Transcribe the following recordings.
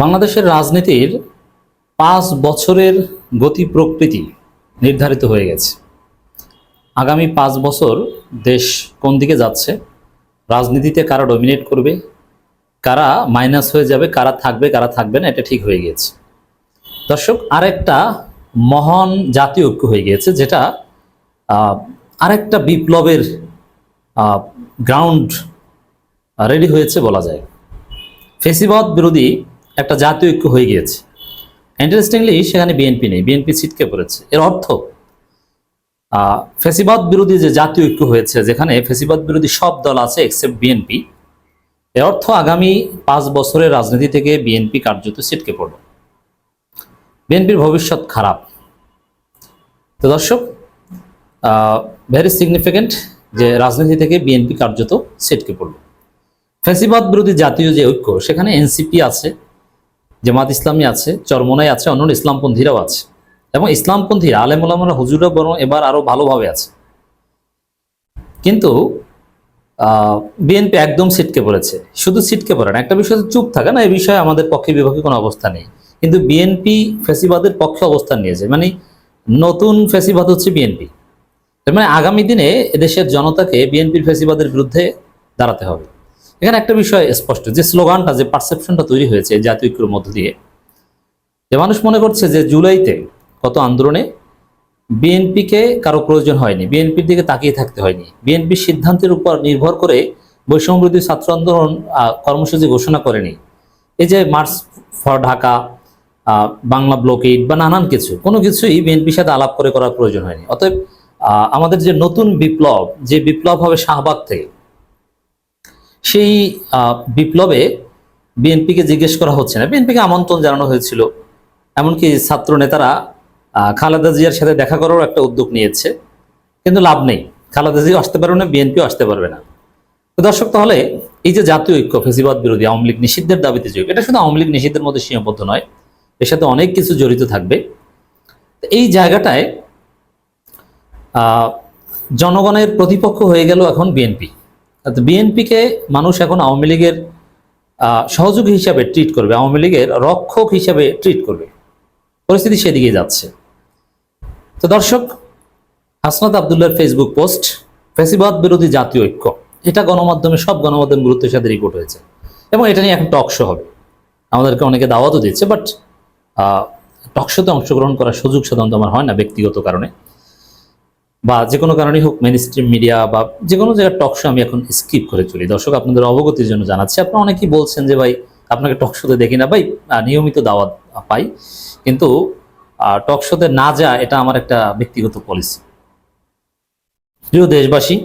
বাংলাদেশের রাজনীতির পাঁচ বছরের গতি প্রকৃতি নির্ধারিত হয়ে গেছে। আগামী পাঁচ বছর দেশ কোন দিকে যাচ্ছে, রাজনীতিতে কারা ডমিনেট করবে, কারা মাইনাস হয়ে যাবে, কারা থাকবে কারা থাকবে না, এটা ঠিক হয়ে গিয়েছে দর্শক, আরেকটা মহান জাতীয় ঐক্য হয়ে গিয়েছে, যেটা আরেকটা বিপ্লবের গ্রাউন্ড রেডি হয়েছে বলা যায়। ফেসিবাদ বিরোধী একটা জাতীয় ঐক্য হয়ে গিয়েছে। ইন্টারেস্টিংলি সেখানে বিএনপি নেই। বিএনপি ছিটকে পড়েছে। এর অর্থ ফেসিবাদ বিরোধী যে জাতীয় ঐক্য হয়েছে, যেখানে ফেসিবাদ বিরোধী সব দল আছে এক্সেপ্ট বিএনপি এর অর্থ আগামী পাঁচ বছরের রাজনীতি থেকে বিএনপি কার্যত ছিটকে পড়ল। বিএনপির ভবিষ্যৎ খারাপ। তো দর্শক ভেরি সিগনিফিক্যান্ট যে রাজনীতি থেকে বিএনপি কার্যত ছিটকে পড়ল। ফ্যাসিবাদ বিরোধী জাতীয় যে ঐক্য, সেখানে এনসিপি আছে জামাত ইসলামী আছে, চরমনাই আছে, অন্য ইসলামপন্থীরাও আছে। এবং ইসলামপন্থী আলেমুলামরা হুজুরা বরং এবার আরও ভালোভাবে আছে। কিন্তু বিএনপি একদম সিটকে পড়েছে। শুধু সিটকে পড়ে না, একটা বিষয় চুপ থাকে না এই বিষয়ে আমাদের পক্ষে বিপক্ষে কোনো অবস্থা নেই। কিন্তু বিএনপি ফেসিবাদের পক্ষে অবস্থান নিয়েছে। মানে নতুন ফেসিবাদ হচ্ছে বিএনপি। মানে আগামী দিনে এদেশের জনতাকে বিএনপির ফেসিবাদের বিরুদ্ধে দাঁড়াতে হবে। এখানে একটা বিষয় স্পষ্ট, যে স্লোগানটা, যে পারসেপশনটা তৈরি হয়েছে জাতীয় ঐক্যের মধ্য দিয়ে, যে মানুষ মনে করছে যে জুলাইতে কত আন্দোলনে বিএনপিকে কারও প্রয়োজন হয়নি, বিএনপির দিকে তাকিয়ে থাকতে হয়নি। বিএনপির সিদ্ধান্তের উপর নির্ভর করে বৈষম্যবিরোধী ছাত্র আন্দোলন কর্মসূচি ঘোষণা করেনি। এই যে March for Dhaka Bangla blockade বা নানান কিছু, কোনো কিছুই বিএনপির সাথে আলাপ করে করার প্রয়োজন হয়নি। অতএব আমাদের যে নতুন বিপ্লব, যে বিপ্লব হবে শাহবাগ থেকে সেই বিপ্লবে বিএনপিকে জিজ্ঞেস করা হচ্ছে না। বিএনপিকে আমন্ত্রণ জানানো হয়েছিল। এমনকি ছাত্র নেতারা খালেদা জিয়ার সাথে দেখা করারও একটা উদ্যোগ নিয়েছে। কিন্তু লাভ নেই। খালেদা জিয়া আসতে পারবে না বিএনপিও আসতে পারবে না। দর্শক তাহলে এই যে জাতীয় ঐক্য ফেসিবাদ বিরোধী আওয়ামী লীগ নিষিদ্ধের দাবিতে যে ঐক্য, এটা শুধু আওয়ামী লীগ নিষিদ্ধের মধ্যে সীমাবদ্ধ নয়। এর সাথে অনেক কিছু জড়িত থাকবে। এই জায়গাটায় জনগণের প্রতিপক্ষ হয়ে গেল এখন বিএনপি। বিএনপিকে মানুষ এখন আওয়ামী লীগের সহযোগী হিসাবে ট্রিট করবে, আওয়ামী লীগের রক্ষক হিসাবে ট্রিট করবে। পরিস্থিতি সেদিকে যাচ্ছে। তো দর্শক, হাসনাত আবদুল্লার ফেসবুক পোস্ট ফেসিবাদ বিরোধী জাতীয় ঐক্য। এটা গণমাধ্যমে, সব গণমাধ্যম গুরুত্বের সাথে রিপোর্ট হয়েছে। এবং এটা নিয়ে এখন টক শো হবে। আমাদেরকে অনেকে দাওয়াতও দিচ্ছে বাট টক শোতে অংশগ্রহণ করার সুযোগ সাধারণত আমার হয় না, ব্যক্তিগত কারণে। বা যে কোনো কারণেই হোক মেন স্ট্রিম মিডিয়া বা যে কোনো জায়গায় টক শো আমি এখন স্কিপ করে চলি। দর্শক, আপনাদের অবগতির জন্য জানাচ্ছি। আপনারা অনেকেই বলছেন যে, ভাই, আপনাকে টক শোতে দেখি না। ভাই নিয়মিত দাওয়াত পাই। কিন্তু টক শোতে না যা এটা আমার একটা ব্যক্তিগত পলিসি প্রিয় দেশবাসী,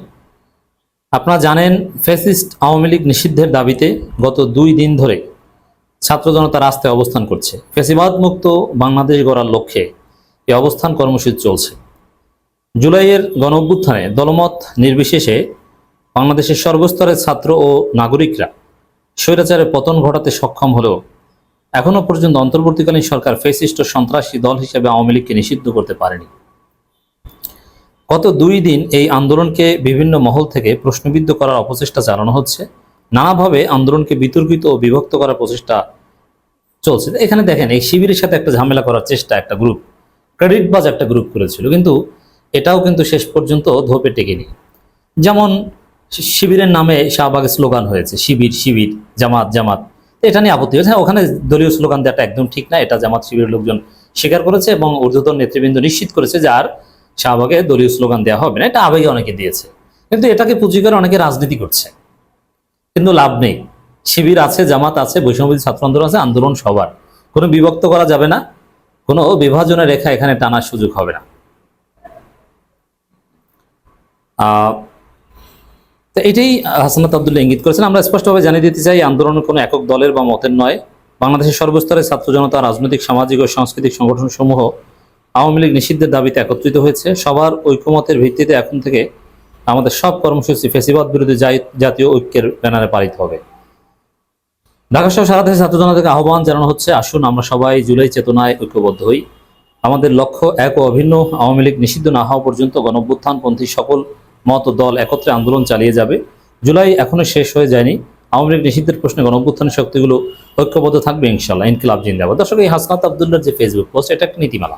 আপনারা জানেন ফেসিস্ট আওয়ামী লীগ নিষিদ্ধের দাবিতে গত দুই দিন ধরে ছাত্র জনতা রাস্তায় অবস্থান করছে। ফেসিবাদ মুক্ত বাংলাদেশ গড়ার লক্ষ্যে এই অবস্থান কর্মসূচি চলছে। জুলাইয়ের গণ অভ্যুত্থানে দলমত নির্বিশেষে বাংলাদেশের সর্বস্তরের ছাত্র ও নাগরিকরা স্বৈরাচারের পতন ঘটাতে সক্ষম হলেও এখনও পর্যন্ত অন্তর্বর্তীকালীন সরকার ফেসিস্ট সন্ত্রাসী দল হিসেবে আওয়ামী লীগকে নিষিদ্ধ করতে পারেনি। গত দুই দিন এই আন্দোলনকে বিভিন্ন মহল থেকে প্রশ্নবিদ্ধ করার অপচেষ্টা চালানো হচ্ছে। নানাভাবে আন্দোলনকে বিতর্কিত ও বিভক্ত করার প্রচেষ্টা চলছে। এখানে দেখেন, এই শিবিরের সাথে একটা ঝামেলা করার চেষ্টা একটা গ্রুপ ক্রেডিট বাজ একটা গ্রুপ করেছিল। কিন্তু এটাও কিন্তু শেষ পর্যন্ত ধোপে টেকেনি। যেমন শিবিরের নামে শাহবাগে স্লোগান হয়েছে শিবির শিবির জামাত জামাত। এটা নিয়ে আপত্তি হয়েছে। হ্যাঁ, ওখানে দলীয় স্লোগান দেওয়াটা একদম ঠিক না এটা জামাত শিবিরের লোকজন স্বীকার করেছে এবং ঊর্ধ্বতন নেতৃবৃন্দ নিশ্চিত করেছে যে আর শাহবাগে দলীয় স্লোগান দেওয়া হবে না এটা আবেগে অনেকে দিয়েছে। কিন্তু এটাকে পুঁজি করে অনেকে রাজনীতি করছে। কিন্তু লাভ নেই। শিবির আছে জামাত আছে বৈষম্যবিধি ছাত্র আন্দোলন আছে আন্দোলন সবার। কোনো বিভক্ত করা যাবে না কোনো বিভাজনের রেখা এখানে টানার সুযোগ হবে না। তো এটাই হাসানাত আবদুল্লাহ ইঙ্গিত করেছেন। আমরা স্পষ্টভাবে জানিয়ে দিতে চাই আন্দোলন কোনো একক দলের বা মতের নয়। বাংলাদেশের সর্বস্তরের ছাত্র জনতা, রাজনৈতিক, সামাজিক ও সাংস্কৃতিক সংগঠন সমূহ আওয়ামী লীগ নিষিদ্ধের দাবিতে একত্রিত হয়েছে। সবার ঐক্যমতের ভিত্তিতে এখন থেকে আমাদের সব কর্মসূচি ফেসিবাদ জাই- জাতীয় ঐক্যের ব্যানারে পালিত হবে। ঢাকা সহ সারা দেশে ছাত্র জনতাকে আহ্বান জানানো হচ্ছে, আসুন আমরা সবাই জুলাই চেতনায় ঐক্যবদ্ধ হই। আমাদের লক্ষ্য এক ও অভিন্ন আওয়ামী লীগ নিষিদ্ধ না হওয়া পর্যন্ত গণভ্যুত্থানপন্থী সকল মত দল একত্রে আন্দোলন চালিয়ে যাবে। জুলাই এখনও শেষ হয়ে যায়নি। আওয়ামী লীগ নিষিদ্ধের প্রশ্নে গণঅভ্যুত্থানের শক্তিগুলো ঐক্যবদ্ধ থাকবে ইনশাল্লাহ ইনকিলাব জিন্দাবাদ। দর্শক, এই হাসনাত আবদুল্লার যে ফেসবুক পোস্ট এটা একটা নীতিমালা।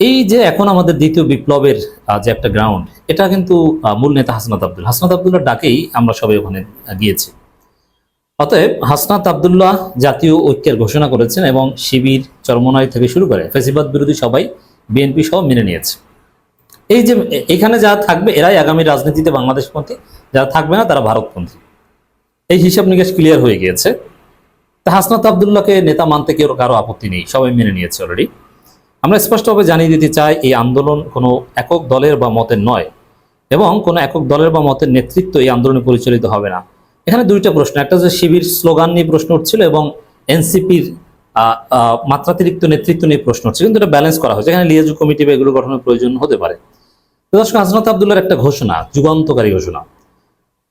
এই যে এখন আমাদের দ্বিতীয় বিপ্লবের যে একটা গ্রাউন্ড এটা কিন্তু মূল নেতা হাসনাত আব্দুল। হাসনাত আবদুল্লার ডাকেই আমরা সবাই ওখানে গিয়েছি। অতএব হাসনাত আবদুল্লাহ জাতীয় ঐক্যের ঘোষণা করেছেন এবং শিবির চরমনাই থেকে শুরু করে ফেসিবাদ বিরোধী সবাই বিএনপি সহ মেনে নিয়েছে। এই যে এখানে যারা থাকবে, এরাই আগামী রাজনীতিতে বাংলাদেশপন্থী। যারা থাকবে না, তারা ভারতপন্থী। এই হিসাব নিকাশ ক্লিয়ার হয়ে গিয়েছে। তা হাসনাত আবদুল্লাহকে নেতা মানতে কেউ কারও আপত্তি নেই, সবাই মেনে নিয়েছে অলরেডি আমরা স্পষ্টভাবে জানিয়ে দিতে চাই, এই আন্দোলন কোনো একক দলের বা মতের নয়, এবং কোনো একক দলের বা মতের নেতৃত্ব এই আন্দোলনে পরিচালিত হবে না। এখানে দুইটা প্রশ্ন, একটা যে শিবির স্লোগান নিয়ে প্রশ্ন উঠছিল এবং এনসিপির মাত্রাতিরিক্ত নেতৃত্ব নিয়ে প্রশ্ন হচ্ছে কিন্তু এটা ব্যালেন্স করা হয়েছে। এখানে লিয়াজু কমিটি বা এগুলো গঠনের প্রয়োজন হতে পারে। দর্শক, হাসনাত আবদুল্লার একটা ঘোষণা, যুগান্তকারী ঘোষণা।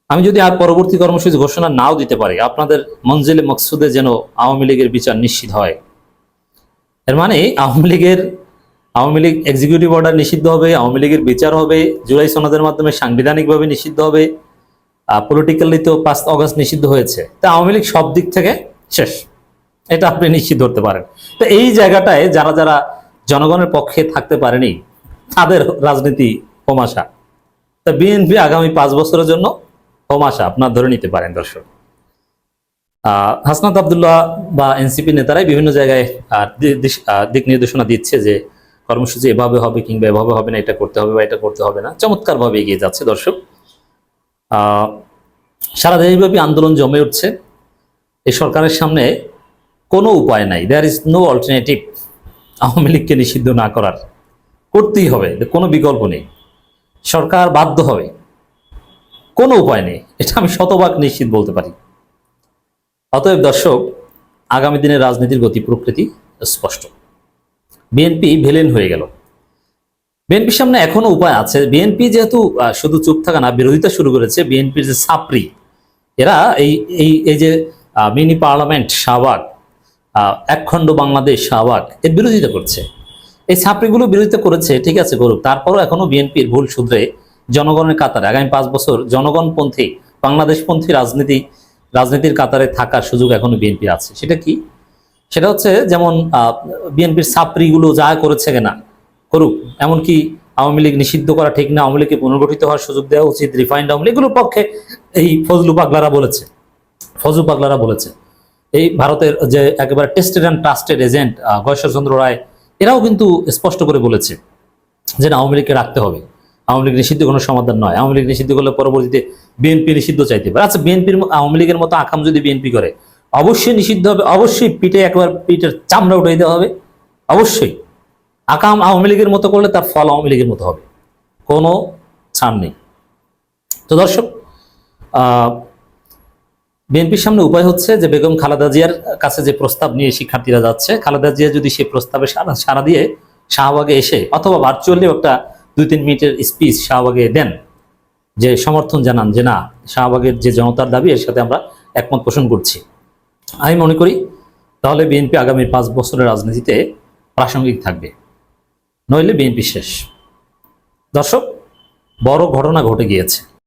আমি যদি আর পরবর্তী কর্মসূচি ঘোষণা নাও দিতে পারি, আপনাদের মঞ্জিলে মকসুদে যেন আওয়ামী লীগের বিচার নিশ্চিত হয়। এর মানে আওয়ামী লীগের, আওয়ামী লীগ এক্সিকিউটিভ অর্ডার নিষিদ্ধ হবে, আওয়ামী লীগের বিচার হবে, জুলাই সনদের মাধ্যমে সাংবিধানিকভাবে নিষিদ্ধ হবে পলিটিক্যালি তো পাঁচ অগস্ট নিষিদ্ধ হয়েছে। তা আওয়ামী লীগ সব দিক থেকে শেষ। এটা আপনি নিশ্চিত ধরতে পারেন। তো এই জায়গাটায় যারা যারা জনগণের পক্ষে থাকতে পারেনি, তাদের রাজনীতি হোমাশা। তা বিএনপি আগামী পাঁচ বছরের জন্য হোমাশা আপনার ধরে নিতে পারেন দর্শক। হাসনাত আবদুল্লাহ বা এনসিপি নেতারাই বিভিন্ন জায়গায় দিক নির্দেশনা দিচ্ছে যে কর্মসূচি এভাবে হবে কিংবা এভাবে হবে না, এটা করতে হবে বা এটা করতে হবে না চমৎকার ভাবে এগিয়ে যাচ্ছে দর্শক। সারা দেশব্যাপী আন্দোলন জমে উঠছে। এই সরকারের সামনে কোনো উপায় নাই। There is no alternative Awami লীগকে নিষিদ্ধ না করার। করতেই হবে। কোনো বিকল্প নেই। সরকার বাধ্য হবে। কোনো উপায় নেই। এটা আমি শতভাগ নিশ্চিত বলতে পারি। অতএব দর্শক, আগামী দিনের রাজনীতির গতি প্রকৃতি স্পষ্ট। বিএনপি ভিলেন হয়ে গেল। বিএনপির সামনে এখনও উপায় আছে। বিএনপি যেহেতু শুধু চুপ থাকা না, বিরোধিতা শুরু করেছে। বিএনপির যে ছাপরি এরা এই এই এই যে মিনি পার্লামেন্ট, শাহবাগ একখণ্ড বাংলাদেশ, শাহবাগ, এর বিরোধিতা করছে। এই ছাপড়িগুলো বিরোধিতা করেছে, ঠিক আছে করুক তারপরও এখনও বিএনপির ভুল শুধরে জনগণের কাতারে। আগামী পাঁচ বছর জনগণপন্থী, বাংলাদেশপন্থী রাজনীতি, রাজনীতির কাতারে থাকার সুযোগ এখনও বিএনপির আছে। সেটা কি? সেটা হচ্ছে যেমন বিএনপির ছাপড়িগুলো যা করেছে কিনা, করুক। এমনকি আওয়ামী লীগ নিষিদ্ধ করা ঠিক না, আওয়ামী লীগকে পুনর্গঠিত হওয়ার সুযোগ দেওয়া উচিত, রিফাইন্ড আওয়ামী লীগ। এগুলোর পক্ষে এই ফজলু পাগলারা বলেছে, ফজলু পাগলারা বলেছে। এই ভারতের যে একেবারে tested and trusted agent Gayeshwar Chandra Roy এরাও কিন্তু স্পষ্ট করে বলেছে যে না, আওয়ামী লীগকে রাখতে হবে। আওয়ামী লীগ নিষিদ্ধ কোনো সমাধান নয়। আওয়ামী লীগ নিষিদ্ধ করলে পরবর্তীতে বিএনপি নিষিদ্ধ চাইতে পারে। আচ্ছা বিএনপির আওয়ামী লীগের মতো আকাম যদি বিএনপি করে অবশ্যই নিষিদ্ধ হবে। অবশ্যই পিঠে একবার পিঠের চামড়া উঠাই দেওয়া হবে। অবশ্যই। আকাম আওয়ামী লীগের মতো করলে তার ফল আওয়ামী লীগের মতো হবে। কোনো ছাড় নেই। তো দর্শক বিএনপির সামনে উপায় হচ্ছে যে বেগম খালেদা জিয়ার কাছে যে প্রস্তাব নিয়ে শিক্ষার্থীরা যাচ্ছে, খালেদা জিয়া যদি সেই প্রস্তাবে সারা সারা দিয়ে শাহবাগে এসে অথবা ভার্চুয়ালি একটা দুই তিন মিনিটের স্পিচ শাহবাগে দেন, যে সমর্থন জানান যে না, শাহবাগের যে জনতার দাবি এর সাথে আমরা একমত পোষণ করছি। আমি মনে করি তাহলে বিএনপি আগামী পাঁচ বছরের রাজনীতিতে প্রাসঙ্গিক থাকবে। নইলে বিএনপি শেষ। দর্শক, বড় ঘটনা ঘটে গিয়েছে।